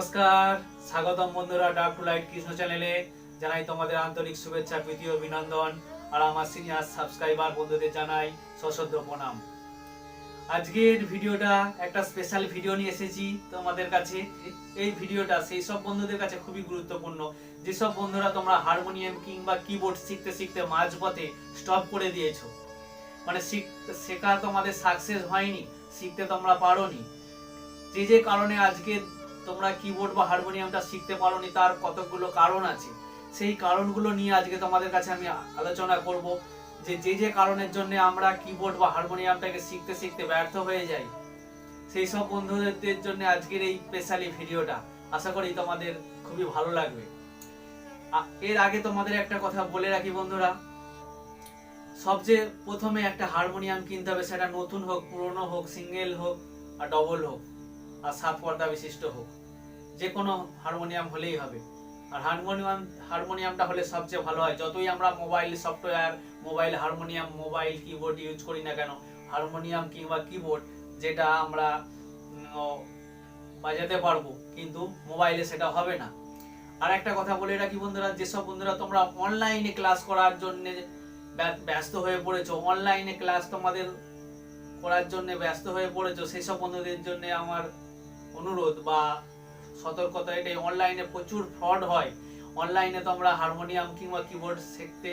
নমস্কার, স্বাগতম বন্ধুরা ডাক টু লাইট কৃষ্ণ চ্যানেলে। জানাই তোমাদের আন্তরিক শুভেচ্ছা, প্রীতি, অভিনন্দন, আর আমার সিনিয়র সাবস্ক্রাইবার বন্ধুদের জানাই সশ্রদ্ধ প্রণাম। আজকের ভিডিওটা একটা স্পেশাল ভিডিও নিয়ে এসেছি তোমাদের কাছে। এই ভিডিওটা সেই সব বন্ধুদের কাছে খুবই গুরুত্বপূর্ণ। যেসব বন্ধুরা তোমরা হারমোনিয়াম কিংবা কিবোর্ড শিখতে শিখতে মাঝপথে স্টপ করে দিয়েছ। মানে শিখ- তোমাদের সাকসেস হয়নি, শিখতে তোমরা পারোনি। যে যে কারণে আজকে তোমরা কিবোর্ড বা হারমোনিয়ামটা শিখতে পারোনি, তার কতগুলো কারণ আছে। সেই কারণগুলো নিয়ে আজকে তোমাদের কাছে আমি আলোচনা করব যে যে যে কারণের জন্য আমরা কিবোর্ড বা হারমোনিয়ামটাকে শিখতে শিখতে ব্যর্থ হয়ে যাই, সেই সব বন্ধুদের জন্য আজকের এই স্পেশালি ভিডিওটা আশা করি তোমাদের খুবই ভালো লাগবে। এর আগে তোমাদের একটা কথা বলে রাখি বন্ধুরা। সবচেয়ে প্রথমে একটা হারমোনিয়াম কিনতে হবে, সেটা নতুন হোক, পুরনো হোক সিঙ্গেল হোক, আর ডবল হোক। আর সাত পর্দা বিশিষ্ট হোক। যে কোনো হারমোনিয়াম হলেই হবে। আর হারমোনিয়াম, হারমোনিয়ামটা হলে সবচেয়ে ভালো হয়, যতই আমরা mobile, software, mobile harmonium, mobile keyboard use করি না কেন, হারমোনিয়াম কিংবা কিবোর্ড যেটা আমরা বাজাতে পারব, কিন্তু মোবাইলে সেটা হবে না। আর একটা কথা বলে রাখি বন্ধুরা, যেসব বন্ধুরা তোমরা অনলাইনে ক্লাস করার জন্য ব্যস্ত হয়ে পড়েছো অনলাইনে ক্লাস তোমাদের করার জন্য ব্যস্ত হয়ে পড়েছো, সেই সব বন্ধুদের জন্য আমার অনুরোধ বা সতর্কতা, এটাই অনলাইনে প্রচুর ফ্রড হয়। অনলাইনে তোমরা হারমোনিয়াম কিংবা কিবোর্ড শিখতে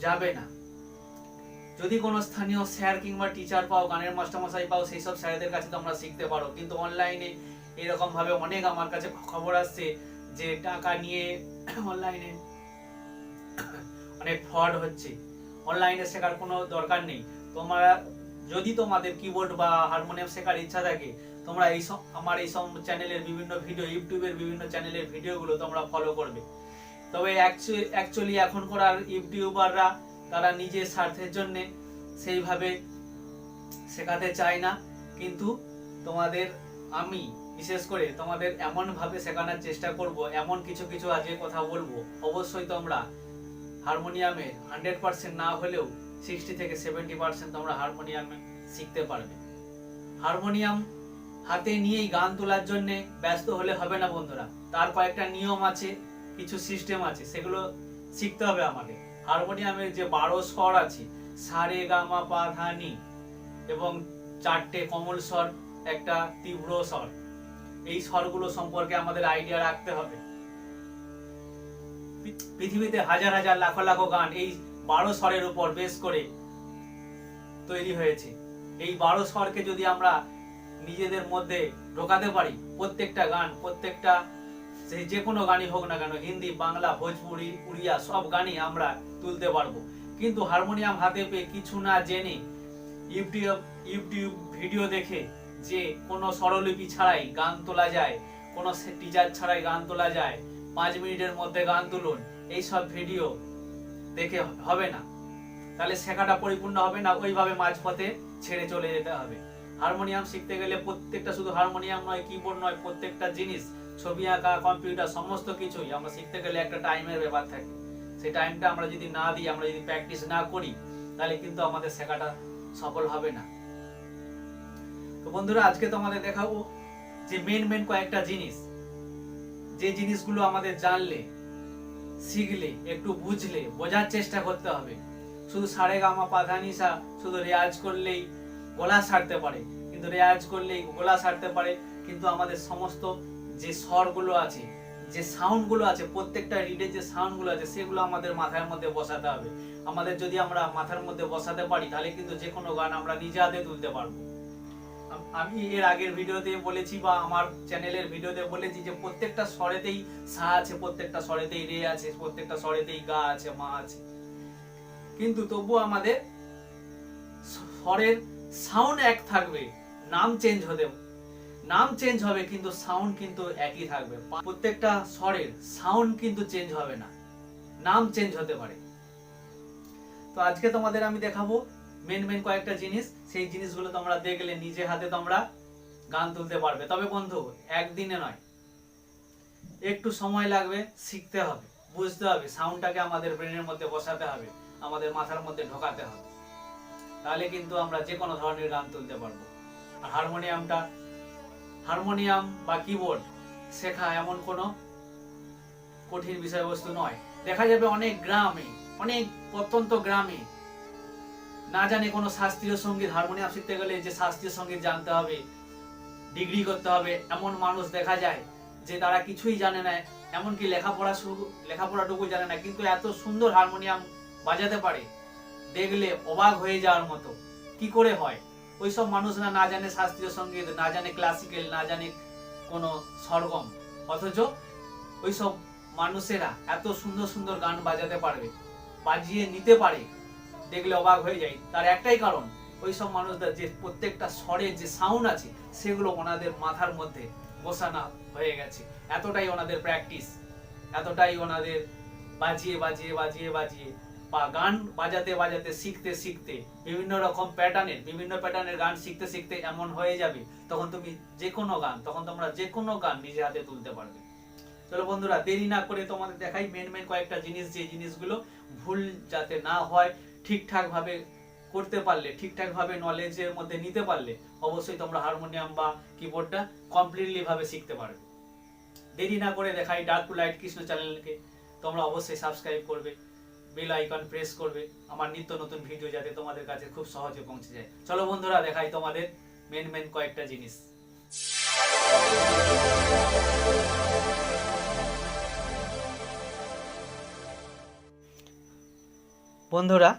যাবে না। যদি কোনো স্থানীয় স্যার কিংবা টিচার পাও, গানের মাস্টারমশাই পাও, সেই সব স্যারদের কাছে তোমরা শিখতে পারো। কিন্তু অনলাইনে এরকম ভাবে অনেক আমার কাছে খবর আসছে যে টাকা নিয়ে অনলাইনে অনেক ফ্রড হচ্ছে। অনলাইনে শেখার কোনো দরকার নেই। তোমরা যদি তোমাদের কিবোর্ড বা হারমোনিয়াম শেখার ইচ্ছা থাকে, তোমরা এই আমার এই সব চ্যানেলের বিভিন্ন ভিডিও ইউটিউবের বিভিন্ন চ্যানেলের ভিডিওগুলো তোমরা ফলো করবে। তবে অ্যাকচুয়ালি এখন করার ইউটিউবাররা, তারা নিজের স্বার্থের জন্য সেইভাবে শেখাতে চায় না। কিন্তু তোমাদের, আমি বিশেষ করে তোমাদের এমন ভাবে শেখানোর চেষ্টা করব, এমন কিছু কিছু আজকে কথা বলব। অবশ্যই তোমরা হারমোনিয়ামে হান্ড্রেড পার্সেন্ট না হলেও সিক্সটি থেকে সেভেন্টি পার্সেন্ট তোমরা হারমোনিয়ামে শিখতে পারবে। হারমোনিয়াম হাতে নিয়েই গান তোলার জন্য ব্যস্ত হলে হবে না বন্ধুরা। তার কয়েকটা নিয়ম আছে, কিছু সিস্টেম আছে, সেগুলো শিখতে হবে আমাকে হারমোনিয়ামের যে বারো স্বর আছে, সারে গামা পা ধা নি এবং চারটে কমল স্বর, একটা তীব্র স্বর, এই স্বরগুলো সম্পর্কে আমাদের আইডিয়া রাখতে হবে। পৃথিবীতে হাজার হাজার লাখ লাখ গান, এই বারো স্বরের উপর বেশ করে তৈরি হয়েছে। এই বারো স্বরকে যদি আমরা নিজেদের মধ্যে ঢোকাতে পারি, প্রত্যেকটা গান, প্রত্যেকটা সেই যে কোনো গানই হোক না কেন, হিন্দি, বাংলা, ভোজপুরি, উড়িয়া, সব গানই আমরা তুলতে পারব। কিন্তু হারমোনিয়াম হাতে পেয়ে কিছু না জেনে ইউটিউব ইউটিউব ভিডিও দেখে যে কোনো স্বরলিপি ছাড়াই গান তোলা যায়, কোনো টিচার ছাড়াই গান তোলা যায়, পাঁচ মিনিটের মধ্যে গান তুলুন, এইসব ভিডিও দেখে হবে না। তাহলে শেখাটা পরিপূর্ণ হবে না, ওইভাবে মাঝপথে ছেড়ে চলে যেতে হবে। হারমোনিয়াম শিখতে গেলে প্রত্যেকটা শুধু হারমোনিয়াম নয় কিবোর্ড নয়, প্রত্যেকটা জিনিস, ছবি আঁকা কম্পিউটার সমস্ত কিছুই আমরা শিখতে গেলে একটা টাইমের ব্যাপার থাকে। সেই টাইমটা আমরা যদি না দিই, আমরা যদি প্র্যাকটিস না করি, তাহলে কিন্তু আমাদের শেখাটা সফল হবে না। তো বন্ধুরা, আজকে তোমাদের দেখাবো যে মেন মেন কয়েকটা জিনিস। যে জিনিসগুলো আমাদের জানলে শিখলে, একটু বুঝলে, বোঝার চেষ্টা করতে হবে। শুধু সারে গামা পাধানিসা শুধু রেয়াজ করলেই গলা সারতে পারে। কিন্তু রেয়াজ করলেই গলা সারতে পারে। কিন্তু আমাদের সমস্ত যে স্বরগুলো আছে, যে সাউন্ডগুলো আছে, প্রত্যেকটা রিডের যে সাউন্ডগুলো আছে, সেগুলো আমাদের মাথার মধ্যে বসাতে হবে। আমাদের যদি আমরা মাথার মধ্যে বসাতে পারি, তাহলে কিন্তু যে কোনো গান আমরা নিজে হাতে তুলতে পারব। আম- এর আগের ভিডিওতে বলেছি বা আমার চ্যানেলের ভিডিওতে বলেছি যে প্রত্যেকটা স্বরেতেই সা আছে, প্রত্যেকটা স্বরেতেই রে আছে, প্রত্যেকটা স্বরেতেই গা আছে, মা আছে। কিন্তু তবুও আমাদের স্বরের সাউন্ড এক থাকবে, নাম চেঞ্জ হতে, নাম চেঞ্জ হবে কিন্তু সাউন্ড কিন্তু একই থাকবে। প্রত্যেকটা স্বরের সাউন্ড কিন্তু চেঞ্জ হবে না, নাম চেঞ্জ হতে পারে। তো আজকে তোমাদের আমি দেখাবো মেন মেন কয়েকটা জিনিস, সেই জিনিসগুলো তোমরা দেখলে নিজে হাতে তোমরা গান তুলতে পারবে। তবে বন্ধু, একদিনে নয়। একটু সময় লাগবে, শিখতে হবে, বুঝতে হবে সাউন্ডটাকে আমাদের ব্রেনের মধ্যে বসাতে হবে, আমাদের মাথার মধ্যে ঢোকাতে হবে। তাহলে কিন্তু আমরা যে কোনো ধরনের গান তুলতে পারব। আর হারমোনিয়ামটা হারমোনিয়াম বা কিবোর্ড শেখা এমন কোনো কঠিন বিষয়বস্তু নয়। দেখা যাবে অনেক গ্রামে, অনেক প্রত্যন্ত গ্রামে না জানে কোনো শাস্ত্রীয় সংগীত হারমোনিয়াম শিখতে গেলে যে শাস্ত্রীয় সংগীত জানতে হবে ডিগ্রি করতে হবে, এমন মানুষ দেখা যায় যে তারা কিছুই জানে না, এমনকি লেখাপড়া শুরু, লেখাপড়াটুকু জানে না, কিন্তু এত সুন্দর হারমোনিয়াম বাজাতে পারে, দেখলে অবাক হয়ে যাওয়ার মতো। কি করে হয়? ওইসব মানুষরা না জানে শাস্ত্রীয় সংগীত, না জানে ক্লাসিক্যাল না জানে কোনো সরগম। অথচ ওইসব মানুষেরা এত সুন্দর সুন্দর গান বাজাতে পারবে, বাজিয়ে নিতে পারে। দেখলে অবাক হয়ে যায় তার একটাই কারণ ওইসব মানুষদের যে প্রত্যেকটা স্বরের যে সাউন্ড আছে, সেগুলো ওনাদের মাথার মধ্যে বসানো হয়ে গেছে। এতটাই ওনাদের প্র্যাকটিস এতটাই ওনাদের বাজিয়ে বাজিয়ে বাজিয়ে বাজিয়ে বা গান বাজাতে বাজাতে, শিখতে শিখতে, বিভিন্ন রকম প্যাটার্নের বিভিন্ন প্যাটার্নের গান শিখতে শিখতে এমন হয়ে যাবে, তখন তুমি যে কোনো গান, তখন তোমরা যে কোনো গান নিজে হাতে তুলতে পারবে। চলো বন্ধুরা, দেরি না করে তোমাদের দেখাই মেন মেন কয়েকটা জিনিস, যে জিনিসগুলো ভুল যাতে না হয় ঠিকঠাক ভাবে করতে পারলে ঠিকঠাক ভাবে নলেজের মধ্যে নিতে পারলে, অবশ্যই তোমরা হারমোনিয়াম বা কিবোর্ডটা কমপ্লিটলি ভাবে শিখতে পারবে। দেরি না করে দেখাই ডার্ক টু লাইট কৃষ্ণ চ্যানেলকে তোমরা অবশ্যই সাবস্ক্রাইব করবে বেল আইকন প্রেস করবে, আমার নিত্য নতুন ভিডিও যাতে তোমাদের কাছে খুব সহজে পৌঁছে যায়। চলো বন্ধুরা, দেখাই তোমাদের মেন মেন কয়েকটা জিনিস। বন্ধুরা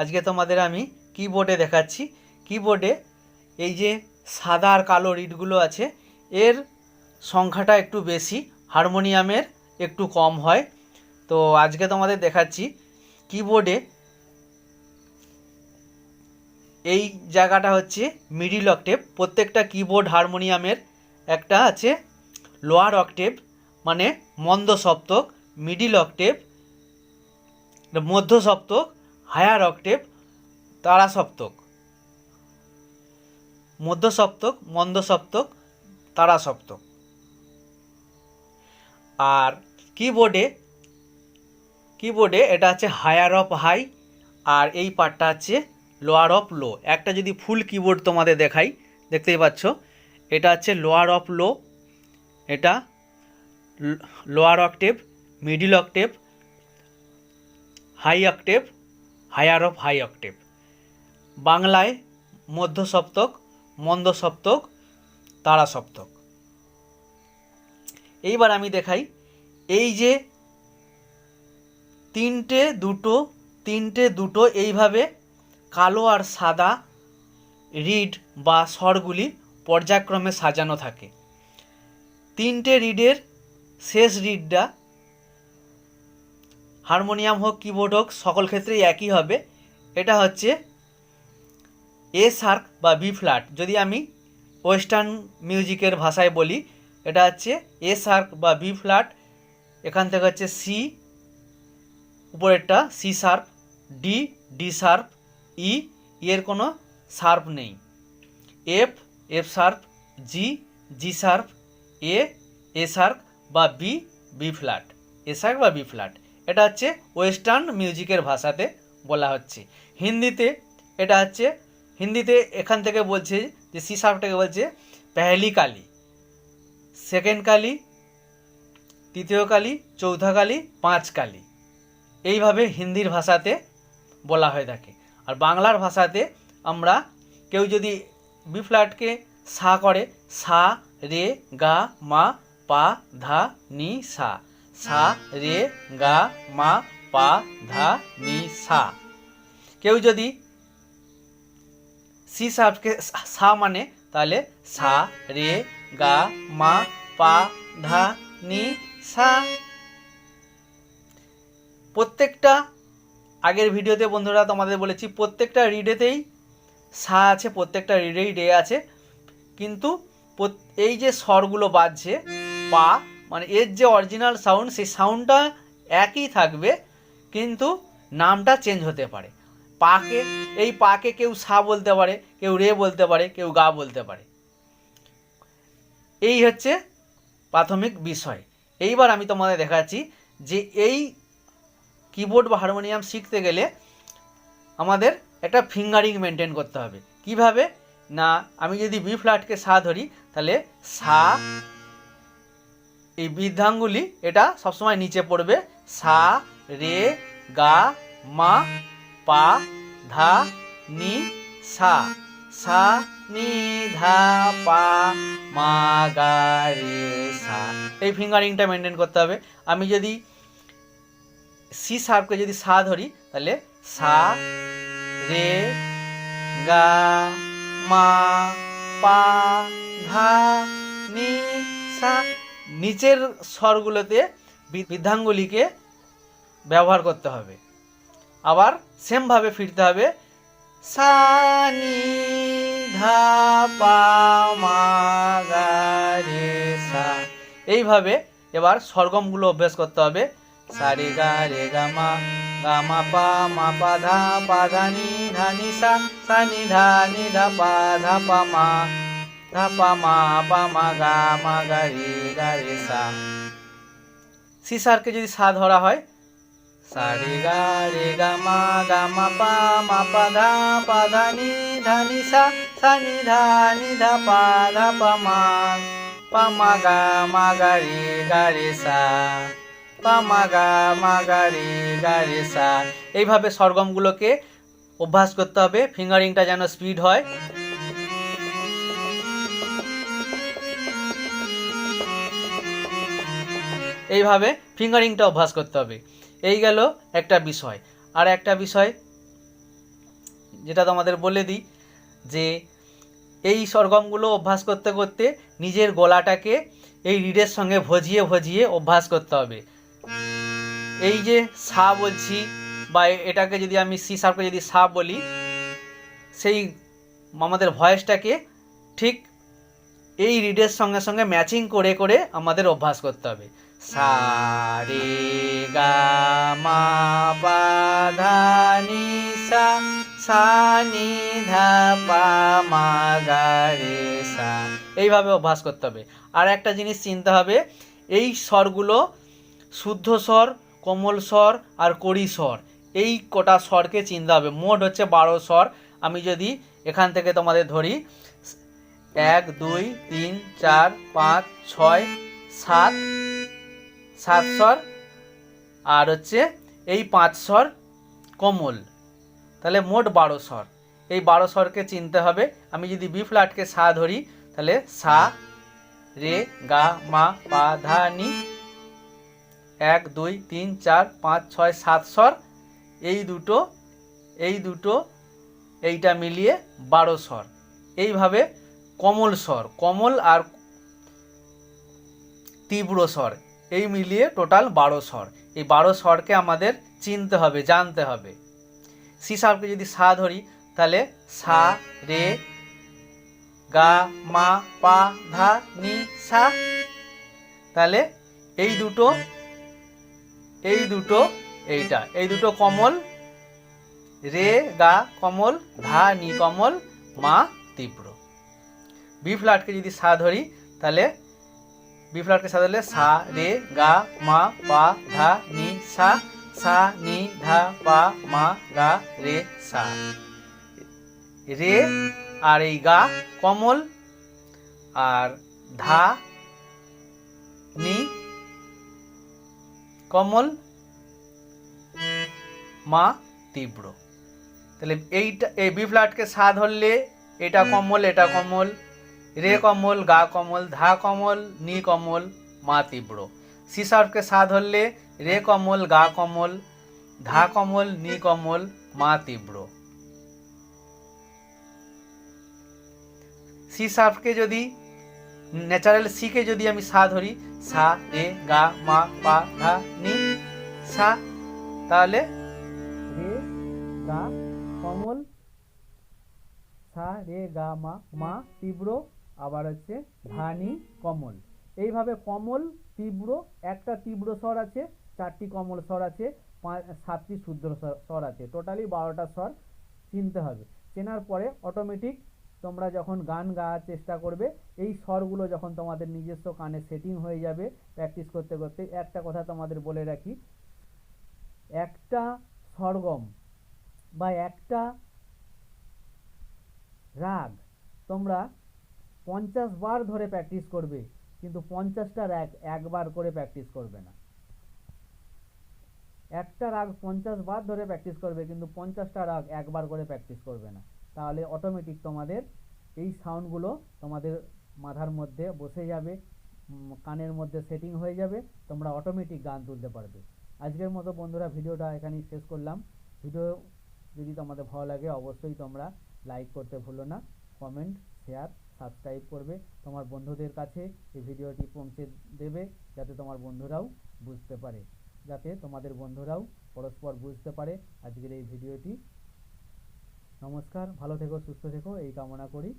আজকে তোমাদের আমি কিবোর্ডে দেখাচ্ছি। কিবোর্ডে এই যে সাদা আর কালো রিডগুলো আছে, এর সংখ্যাটা একটু বেশি হারমোনিয়ামের একটু কম হয়। তো আজকে তোমাদের দেখাচ্ছি কিবোর্ডে এই জায়গাটা হচ্ছে মিডিল অক্টেভ প্রত্যেকটা কিবোর্ড হারমোনিয়ামের একটা আছে লোয়ার অক্টেভ মানে মন্দ সপ্তক মিডিল অক্টেভ মধ্য সপ্তক হায়ার অক্টেভ, তারা সপ্তক। মধ্য সপ্তক, মন্দ সপ্তক, তারা সপ্তক। আর কিবোর্ডে কিবোর্ডে এটা হচ্ছে হায়ার অফ হাই আর এই পার্টটা হচ্ছে লোয়ার অফ লো একটা যদি ফুল কিবোর্ড তোমাদের দেখাই, দেখতেই পাচ্ছ, এটা হচ্ছে লোয়ার অফ লো এটা lower octave middle octave high octave higher of high octave. বাংলায় মধ্য সপ্তক মন্দ সপ্তক তারা সপ্তক এইবার আমি দেখাই, এই যে তিনটে দুটো তিনটে দুটো এইভাবে কালো আর সাদা রিড বা স্বরগুলি পর্যায়ক্রমে সাজানো থাকে। তিনটে রিডের শেষ রিডটা হারমোনিয়াম হোক কিবোর্ড হোক, সকল ক্ষেত্রেই একই হবে। এটা হচ্ছে এ সার্ক বা বি ফ্ল্যাট যদি আমি ওয়েস্টার্ন মিউজিকের ভাষায় বলি, এটা হচ্ছে এ সার্ক বা বি ফ্ল্যাট এখান থেকে হচ্ছে সি উপরেরটা C sharp D D sharp E এর কোনো শার্প নেই। F F sharp G G sharp A A sharp বা B B flat A sharp বা বি ফ্ল্যাট এটা হচ্ছে ওয়েস্টার্ন মিউজিকের ভাষাতে বলা হচ্ছে। হিন্দিতে এটা হচ্ছে, হিন্দিতে এখান থেকে বলছে যে, সি শার্পটাকে বলছে, পেহলি কালি, সেকেন্ড কালি, তৃতীয় কালি, চৌথা কালি, পাঁচ কালি। এইভাবে হিন্দির ভাষাতে বলা হয়ে থাকে। আর বাংলার ভাষাতে আমরা কেউ যদি বি ফ্ল্যাটকে সা করে, সা, রে, গা, মা, পা, ধা, নি, সা সা রে, গা, মা, পা, ধা, নি, সা। কেউ যদি সি সাপকে সা মানে তাহলে সা, রে, গা, মা, পা, ধা, নি, সা। প্রত্যেকটা, আগের ভিডিওতে বন্ধুরা তোমাদের বলেছি, প্রত্যেকটা রিডেতেই সা আছে, প্রত্যেকটা রিডেই রে আছে। কিন্তু এই যে স্বরগুলো বাজছে, পা মানে এর যে অরিজিনাল সাউন্ড সেই সাউন্ডটা একই থাকবে, কিন্তু নামটা চেঞ্জ হতে পারে। পাকে, এই পাকে কেউ সা বলতে পারে, কেউ রে বলতে পারে, কেউ গা বলতে পারে। এই হচ্ছে প্রাথমিক বিষয়। এইবার আমি তোমাদের দেখাচ্ছি যে এই কিবোর্ড বা হারমোনিয়াম শিখতে গেলে আমাদের একটা ফিঙ্গারিং মেনটেন করতে হবে। কীভাবে? না, আমি যদি বি ফ্ল্যাটকে সা ধরি, তাহলে সা এই বৃদ্ধাঙ্গুলি এটা সবসময় নিচে পড়বে। সা, রে, গা, মা, পা, ধা, নি, সা। সা, নি, ধা, পা, মা, গা, রে, সা। এই ফিঙ্গারিংটা মেনটেন করতে হবে। আমি যদি সি শার্পকে যদি সা ধরি, তাহলে সা, রে, গা, মা, পা, ধা, নি, সা নিচের স্বরগুলোতে বৃদ্ধাঙ্গুলিকে ব্যবহার করতে হবে। আবার সেমভাবে ফিরতে হবে। সা নি ধা পা মা গা রে সা। এইভাবে এবার স্বরগমগুলো অভ্যাস করতে হবে। সা রে গা রে গা মা গা মা পা মা পা ধা পা ধা নি ধা নি সা। সা নি ধা নি ধা পা ধা পা মা, ধা পা মা পা মা গা মা গা রে গা রে সা সিসারকে যদি সা ধরা হয়? সা রে গা রে গা মা গা, মা, পা মা, পা, ধা পা, ধা, নি ধা, নি, সা সা, নি, ধা নি, ধা, পা ধা, পা, মা পা, মা, গা মা, গা, রে গা, রে, সা, পা, মা, গা মা, গা, রে গা, রে, সা। এইভাবে স্বরগমগুলোকে অভ্যাস করতে হবে। ফিঙ্গারিংটা যেন স্পিড হয়। এইভাবে ফিঙ্গারিংটা অভ্যাস করতে হবে। এই গেল একটা বিষয়। আর একটা বিষয় যেটা তোমাদের বলে দিই, যে এই সরগমগুলো অভ্যাস করতে করতে নিজের গলাটাকে এই রিডের সঙ্গে ভজিয়ে ভজিয়ে অভ্যাস করতে হবে। এই যে সা বলছি, বা এটাকে যদি আমি সি সার্পকে যদি সা বলি, সেই আমাদের ভয়েসটাকে ঠিক এই রিডের সঙ্গে সঙ্গে ম্যাচিং করে করে আমাদের অভ্যাস করতে হবে। সা রে গা মা পা নি সা সা নি ধা পা মা গা রে সা এইভাবে অভ্যাস করতে হবে। আর একটা জিনিস চিনতে হবে, এই স্বরগুলো শুদ্ধ স্বর, কোমল স্বর আর কড়ি স্বর, এই কটা স্বরকে চিনতে হবে। মোট হচ্ছে বারো স্বর। আমি যদি এখান থেকে তোমাদের ধরি, এক, দুই, তিন, চার, পাঁচ, ছয়, সাত সাত স্বর আর হচ্ছে এই পাঁচ স্বর কোমল। তাহলে মোট বারো স্বর। এই বারো স্বরকে চিনতে হবে। আমি যদি বি ফ্ল্যাটকে সা ধরি, তাহলে সা, রে, গা, মা, পা, ধা, নি, এক, দুই, তিন, চার, পাঁচ, ছয়, সাত স্বর। এই দুটো এই দুটো, এইটা মিলিয়ে বারো স্বর। এইভাবে কমল স্বর, কমল আর তীব্র স্বর। এই মিলিয়ে টোটাল বারো স্বর। এই বারো স্বরকে আমাদের চিনতে হবে, জানতে হবে। সি শার্পকে যদি সা ধরি, তাহলে সা, রে, গা, মা, পা, ধা, নি, সা। তাহলে এই দুটো এই দুটো এইটা। এই দুটো কমল, রে, গা, কমল, ধা, নি, কমল, মা, তীব্র। বি ফ্ল্যাটকে যদি সা ধরি, তাহলে বি ফ্ল্যাটকে সা ধরলে সা রে গা মা পা ধা নি সা সা নি ধা পা মা গা রে সা। রে আর এই গা কমল আর ধা নি কমল মা তীব্র। তাহলে এইটা এই বি ফ্ল্যাটকে সা ধরলে এটা কমল এটা কমল রে কমল, গা কমল, ধা কমল, নি কমল, মা তীব্র। সি শার্পকে সা ধরলে রে কমল, গা কমল, ধা কমল, নি কমল, মা তীব্র। সি যদি ন্যাচারাল সিকে যদি আমি সা ধরি, সা রে গা, মা, পা, ধা, নি, সা, তাহলে রে, গা, কমল, সা, রে, গা, মা মা, তীব্র আবার হচ্ছে ধানি কমল। এইভাবে কমল, তীব্র, একটা তীব্র স্বর আছে, চারটি কমল স্বর আছে, পাঁচ, সাতটি শুদ্ধ স্বর- স্বর আছে। টোটালি বারোটা স্বর চিনতে হবে। চেনার পরে অটোমেটিক তোমরা যখন গান গাওয়ার চেষ্টা করবে, এই স্বরগুলো যখন তোমাদের নিজস্ব কানে সেটিং হয়ে যাবে প্র্যাকটিস করতে করতে, একটা কথা তোমাদের বলে রাখি, একটা স্বরগম বা একটা রাগ তোমরা পঞ্চাশ বার ধরে প্র্যাকটিস করবে, কিন্তু পঞ্চাশটা রাগ একবার করে প্র্যাকটিস করবে না। একটা রাগ পঞ্চাশ বার ধরে প্র্যাকটিস করবে, কিন্তু পঞ্চাশটা রাগ একবার করে প্র্যাকটিস করবে না। তাহলে অটোমেটিক তোমাদের এই সাউন্ডগুলো তোমাদের মাথার মধ্যে বসে যাবে কানের মধ্যে সেটিং হয়ে যাবে, তোমরা অটোমেটিক গান তুলতে পারবে। আজকের মতো বন্ধুরা, ভিডিওটা এখানেই শেষ করলাম। ভিডিও যদি তোমাদের ভালো লাগে, অবশ্যই তোমরা লাইক করতে ভুলো না কমেন্ট শেয়ার সাবস্ক্রাইব করবে। তোমার বন্ধুদের কাছে এই ভিডিওটি পৌঁছে দেবে, যাতে তোমার বন্ধুরাও বুঝতে পারে। যাতে তোমাদের বন্ধুরাও পরস্পর বুঝতে পারে আজকের এই ভিডিওটি। নমস্কার, ভালো থেকো, সুস্থ থেকো, এই কামনা করি।